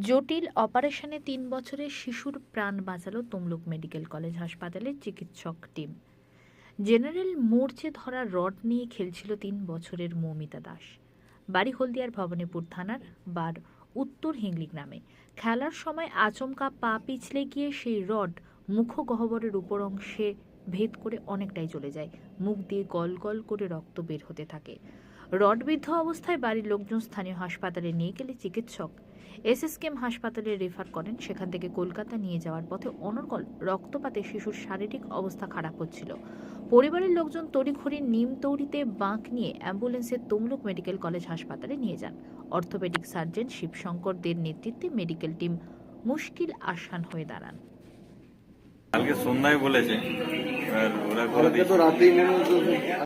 জটিল অপারেশনে তিন বছরের শিশুর প্রাণ বাঁচালো তমলুক মেডিকেল কলেজ হাসপাতালের চিকিৎসক টিম। জেনারেল মোর্চে ধরা রড নিয়ে খেলছিল তিন বছরের মৌমিতা দাস। বাড়ি হলদিয়ার ভবানীপুর থানার বার উত্তর হিংলি গ্রামে খেলার সময় আচমকা পা পিছলে গিয়ে সেই রড মুখগহ্বরের উপর অংশে ভেদ করে অনেকটাই চলে যায়। মুখ দিয়ে গল গল করে রক্ত বের হতে থাকে। রডবিদ্ধ অবস্থায় বাড়ির লোকজন স্থানীয় হাসপাতালে নিয়ে গেলে চিকিৎসক এসএসকেএম হাসপাতালে রেফার করেন। সেখান থেকে কলকাতা নিয়ে যাওয়ার পথে অনর্গল রক্তপাতে শিশুর শারীরিক অবস্থা খারাপ হচ্ছিল। পরিবারের লোকজন তড়িঘড়ি নিম তৌড়িতে বাঁক নিয়ে অ্যাম্বুলেন্সে তমলুক মেডিকেল কলেজ হাসপাতালে নিয়ে যান। অর্থোপেডিক সার্জন শিবশঙ্কর দের নেতৃত্বে মেডিকেল টিম মুশকিল আসান হয়ে দাঁড়ান। কালকে সন্ধ্যায় বলেছে। ওরা করে দিয়েছে তো রাতেই মনে হচ্ছে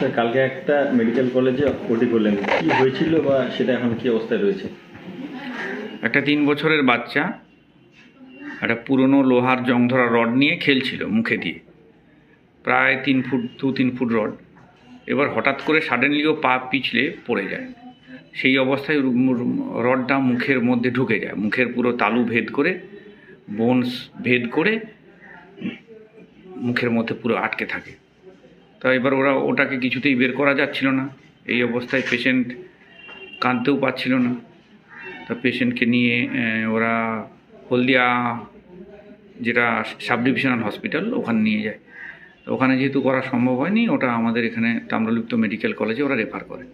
স্যার, কালকে একটা মেডিকেল কলেজে ওটি করলেন। কি হয়েছিল বা সেটা এখন কি অবস্থায় রয়েছে? একটা তিন বছরের বাচ্চা, একটা পুরনো লোহার জং ধরা রড নিয়ে খেলছিল মুখে দিয়ে। প্রায় তিন ফুট, দু তিন ফুট রড। এবার হঠাৎ করে সাডেনলি ও পা পিছলে পড়ে যায়। সেই অবস্থায় রডটা মুখের মধ্যে ঢুকে যায়। মুখের পুরো তালু ভেদ করে বোনস ভেদ করে, মুখের মধ্যে পুরো আটকে থাকে। তা এবার ওরা ওটাকে কিছুতেই বের করা যাচ্ছিল না। এই অবস্থায় পেশেন্ট কাঁদতেও পারছিল না। তা পেশেন্টকে নিয়ে ওরা হলদিয়া যেটা সাব ডিভিশনাল হসপিটাল, ওখানে নিয়ে যায়। তো ওখানে যেহেতু করা সম্ভব হয়নি, ওটা আমাদের এখানে তাম্রলিপ্ত মেডিকেল কলেজে ওরা রেফার করে।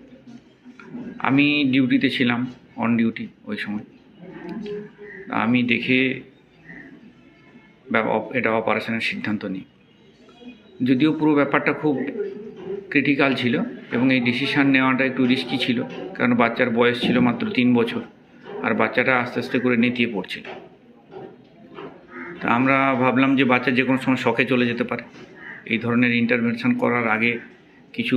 আমি ডিউটিতে ছিলাম অন ডিউটি ওই সময়। আমি দেখে এটা অপারেশনের সিদ্ধান্ত নিই। যদিও পুরো ব্যাপারটা খুব ক্রিটিক্যাল ছিল এবং এই ডিসিশান নেওয়াটা একটু রিস্কি ছিল, কারণ বাচ্চার বয়স ছিল মাত্র তিন বছর আর বাচ্চাটা আস্তে আস্তে করে নেতিয়ে পড়ছিল। তা আমরা ভাবলাম যে বাচ্চা যে কোনো সময় শখে চলে যেতে পারে। এই ধরনের ইন্টারভেনশন করার আগে কিছু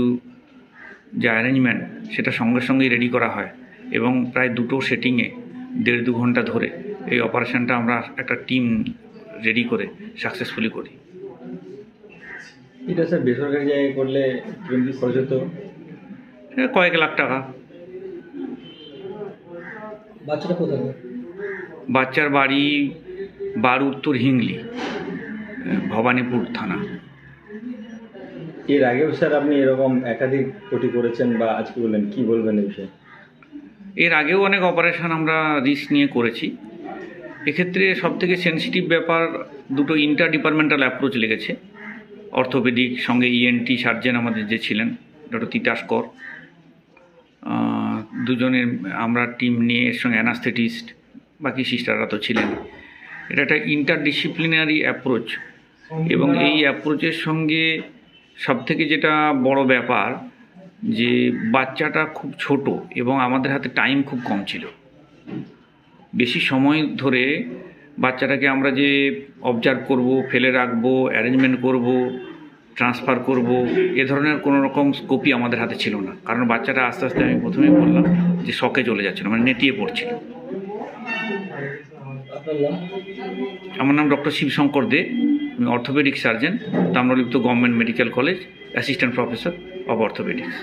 যে অ্যারেঞ্জমেন্ট সেটা সঙ্গে সঙ্গেই রেডি করা হয় এবং প্রায় দুটো সেটিংয়ে দেড় দু ঘণ্টা ধরে এই অপারেশনটা আমরা একটা টিম রেডি করে সাকসেসফুলি করি। এটা স্যার বেসরকারি জায়গায় করলে কীরকম কি খরচ হতো? এ কয়েক লাখ টাকা। বাচ্চাটা কোথায়? বাচ্চার বাড়ি বার উত্তর হিংলি ভবানীপুর থানা। এর আগেও স্যার আপনি এরকম একাধিক ওটি করেছেন বা আজকে বললেন কি বলবেন এই বিষয়ে? এর আগেও অনেক অপারেশন আমরা রিস্ক নিয়ে করেছি। এক্ষেত্রে সবথেকে সেনসিটিভ ব্যাপার দুটো ইন্টার ডিপার্টমেন্টাল অ্যাপ্রোচ লেগেছে। অর্থোপেডিক সঙ্গে ইএনটি সার্জেন আমাদের যে ছিলেন, ডক্টর তিতাস কর। দুজনের আমরা টিম নিয়ে এর সঙ্গে অ্যানাস্থেটিস্ট বাকি সিস্টাররা তো ছিলেন এটা একটা ইন্টারডিসিপ্লিনারি অ্যাপ্রোচ এবং এই অ্যাপ্রোচের সঙ্গে সবথেকে যেটা বড় ব্যাপার, যে বাচ্চাটা খুব ছোট এবং আমাদের হাতে টাইম খুব কম ছিল। বেশি সময় ধরে বাচ্চাটাকে আমরা যে অবজার্ভ করব, ফেলে রাখব অ্যারেঞ্জমেন্ট করব ট্রান্সফার করব, এ ধরনের কোনো রকম স্কোপই আমাদের হাতে ছিল না। কারণ বাচ্চাটা আস্তে আস্তে আমি প্রথমেই বললাম যে শখে চলে যাচ্ছিল মানে নেটিয়ে পড়ছিল আমার নাম ডক্টর শিবশঙ্কর দে, আমি orthopaedic surgeon Tamralipta government medical college assistant professor of orthopaedics